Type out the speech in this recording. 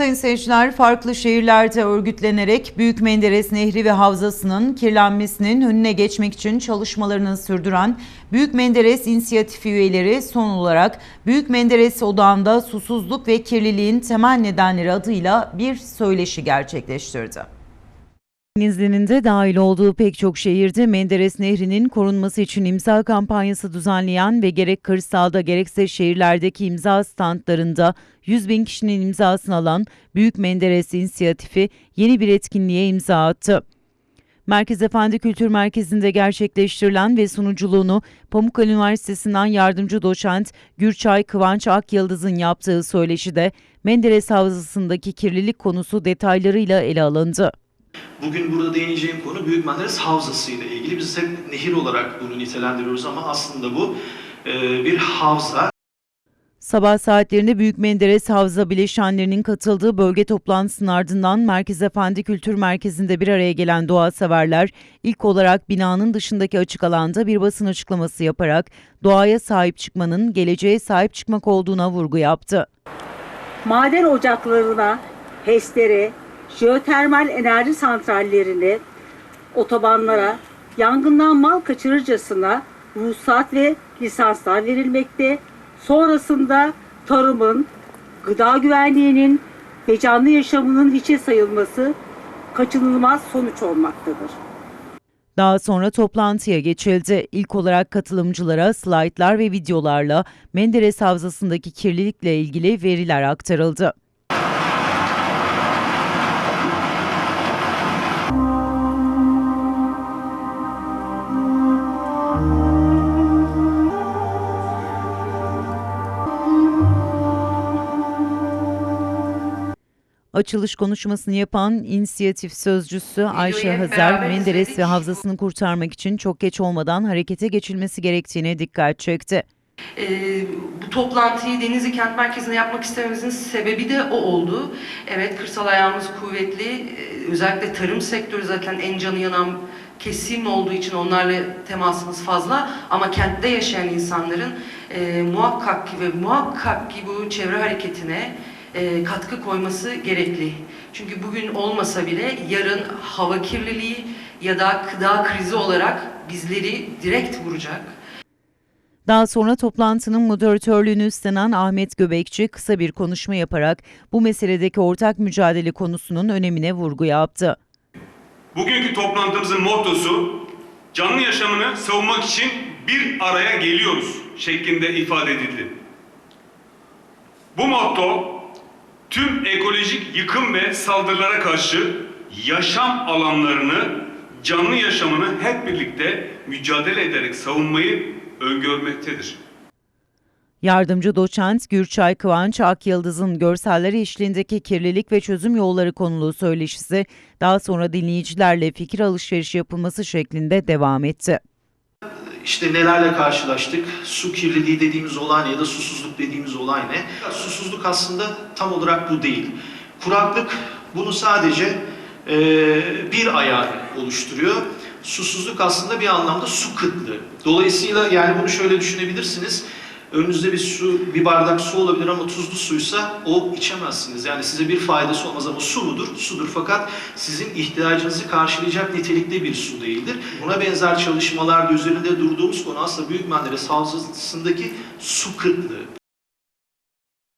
Sayın seyirciler, farklı şehirlerde örgütlenerek Büyük Menderes Nehri ve Havzası'nın kirlenmesinin önüne geçmek için çalışmalarını sürdüren Büyük Menderes İnisiyatifi üyeleri son olarak Büyük Menderes Odağı'nda susuzluk ve kirliliğin temel nedenleri adıyla bir söyleşi gerçekleştirdi. Denizli'nin de dahil olduğu pek çok şehirde Menderes Nehri'nin korunması için imza kampanyası düzenleyen ve gerek kırsalda gerekse şehirlerdeki imza standlarında 100 bin kişinin imzasını alan Büyük Menderes İnisiyatifi yeni bir etkinliğe imza attı. Merkez Efendi Kültür Merkezi'nde gerçekleştirilen ve sunuculuğunu Pamukkale Üniversitesi'nden yardımcı doçent Gürçay Kıvanç Akyıldız'ın yaptığı söyleşide Menderes Havzası'ndaki kirlilik konusu detaylarıyla ele alındı. Bugün burada değineceğim konu Büyük Menderes Havzası ile ilgili. Biz hep nehir olarak bunu nitelendiriyoruz ama aslında bu e, bir havza. Sabah saatlerinde Büyük Menderes Havza bileşenlerinin katıldığı bölge toplantısının ardından Merkez Efendi Kültür Merkezi'nde bir araya gelen doğa severler ilk olarak binanın dışındaki açık alanda bir basın açıklaması yaparak doğaya sahip çıkmanın geleceğe sahip çıkmak olduğuna vurgu yaptı. maden ocaklarına, HES'lere, jeotermal enerji santrallerine, otobanlara, yangından mal kaçırırcasına ruhsat ve lisanslar verilmekte. Sonrasında tarımın, gıda güvenliğinin ve canlı yaşamının hiçe sayılması kaçınılmaz sonuç olmaktadır. Daha sonra toplantıya geçildi. İlk olarak katılımcılara slaytlar ve videolarla Menderes Havzası'ndaki kirlilikle ilgili veriler aktarıldı. Açılış konuşmasını yapan inisiyatif sözcüsü Ayşe Hazar, Menderes ve havzasını kurtarmak için çok geç olmadan harekete geçilmesi gerektiğine dikkat çekti. Ee, bu toplantıyı Denizli Kent Merkezi'nde yapmak istememizin sebebi de o oldu. Evet kırsal ayağımız kuvvetli. Ee, özellikle tarım sektörü zaten en canı yanan kesim olduğu için onlarla temasımız fazla. Ama kentte yaşayan insanların e, muhakkak ki ve muhakkak ki bu çevre hareketine e, katkı koyması gerekli. Çünkü bugün olmasa bile yarın hava kirliliği ya da gıda krizi olarak bizleri direkt vuracak. Daha sonra toplantının moderatörlüğünü üstlenen Ahmet Göbekçi kısa bir konuşma yaparak bu meseledeki ortak mücadele konusunun önemine vurgu yaptı. Bugünkü toplantımızın mottosu canlı yaşamını savunmak için bir araya geliyoruz şeklinde ifade edildi. Bu motto tüm ekolojik yıkım ve saldırılara karşı yaşam alanlarını, canlı yaşamını hep birlikte mücadele ederek savunmayı öngörmektedir. Yardımcı doçent Gürçay Kıvanç Akyıldız'ın görselleri eşliğindeki kirlilik ve çözüm yolları konulu söyleşisi daha sonra dinleyicilerle fikir alışverişi yapılması şeklinde devam etti. İşte nelerle karşılaştık? Su kirliliği dediğimiz olay ne ya da susuzluk dediğimiz olay ne? Susuzluk aslında tam olarak bu değil. Kuraklık bunu sadece e, bir ayağı oluşturuyor. Susuzluk aslında bir anlamda su kıtlığı. Dolayısıyla yani bunu şöyle düşünebilirsiniz. Önünüzde bir su, bir bardak su olabilir ama tuzlu suysa o içemezsiniz. Yani size bir faydası olmaz ama su mudur? Sudur fakat sizin ihtiyacınızı karşılayacak nitelikte bir su değildir. Buna benzer çalışmalarda üzerinde durduğumuz konu aslında Büyük Menderes Havzası'ndaki su kıtlığı.